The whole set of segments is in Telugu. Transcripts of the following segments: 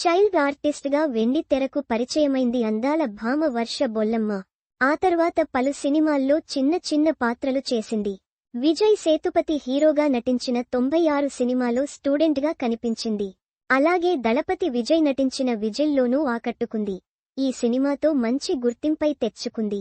చైల్డ్ ఆర్టిస్ట్గా వెండి తెరకు పరిచయమైంది అందాల భామ వర్ష బొల్లమ్మ. ఆ తర్వాత పలు సినిమాల్లో చిన్న చిన్న పాత్రలు చేసింది. విజయ్ సేతుపతి హీరోగా నటించిన తొంభై ఆరు సినిమాలో స్టూడెంట్గా కనిపించింది. అలాగే దళపతి విజయ్ నటించిన విజిల్లోనూ ఆకట్టుకుంది. ఈ సినిమాతో మంచి గుర్తింపై తెచ్చుకుంది.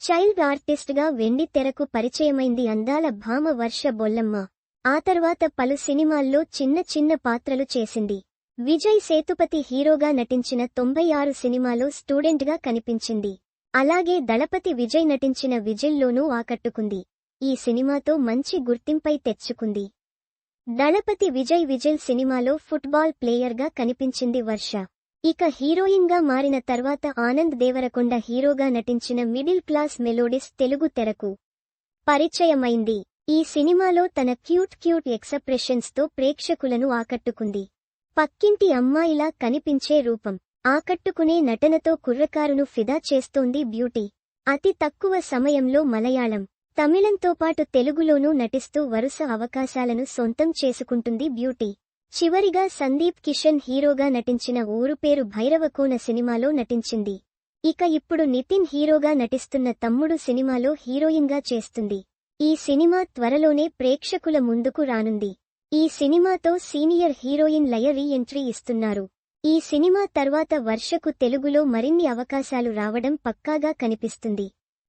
చైల్డ్ ఆర్టిస్ట్గా వెండి తెరకు పరిచయమైంది అందాల భామ వర్ష బొల్లమ్మ. ఆ తర్వాత పలు సినిమాల్లో చిన్న చిన్న పాత్రలు చేసింది. విజయ్ సేతుపతి హీరోగా నటించిన తొంభై ఆరు సినిమాలో స్టూడెంట్గా కనిపించింది. అలాగే దళపతి విజయ్ నటించిన విజిల్లోనూ ఆకట్టుకుంది. ఈ సినిమాతో మంచి గుర్తింపై తెచ్చుకుంది. దళపతి విజయ్ విజిల్ సినిమాలో ఫుట్బాల్ ప్లేయర్గా కనిపించింది వర్ష. ఇక హీరోయిన్గా మారిన తర్వాత ఆనంద్ దేవరకొండ హీరోగా నటించిన మిడిల్ క్లాస్ మెలోడిస్ తెలుగు తెరకు పరిచయమైంది. ఈ సినిమాలో తన క్యూట్ క్యూట్ ఎక్సప్రెషన్స్తో ప్రేక్షకులను ఆకట్టుకుంది. పక్కింటి అమ్మాయిలా కనిపించే రూపం. ఆకట్టుకునే నటనతో కుర్రకారును ఫిదా చేస్తోంది బ్యూటీ. అతి తక్కువ సమయంలో మలయాళం. తమిళంతో పాటు తెలుగులోనూ నటిస్తూ వరుస అవకాశాలను సొంతం చేసుకుంటుంది బ్యూటీ. చివరిగా సందీప్ కిషన్ హీరోగా నటించిన ఊరు పేరు భైరవకోన సినిమాలో నటించింది. ఇక ఇప్పుడు నితిన్ హీరోగా నటిస్తున్న తమ్ముడు సినిమాలో హీరోయిన్గా చేస్తుంది. ఈ సినిమా త్వరలోనే ప్రేక్షకుల ముందుకు రానుంది. ఈ సినిమాతో senior heroine Laya re entry ఇస్తున్నారు. ఈ సినిమా తర్వాత వర్షకు తెలుగులో మరిన్ని అవకాశాలు రావడం పక్కాగా కనిపిస్తుంది.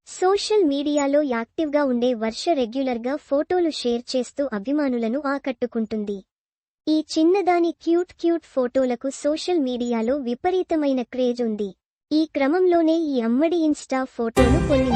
సోషల్ మీడియాలో యాక్టివ్గా ఉండే వర్ష రెగ్యులర్గా ఫోటోలు షేర్ చేస్తూ అభిమానులను ఆకట్టుకుంటుంది. ఈ చిన్నదాని క్యూట్ క్యూట్ ఫోటోలకు సోషల్ మీడియాలో విపరీతమైన క్రేజ్ ఉంది. ఈ క్రమంలోనే ఈ అమ్మడి ఇన్స్టా ఫోటోలు కొన్ని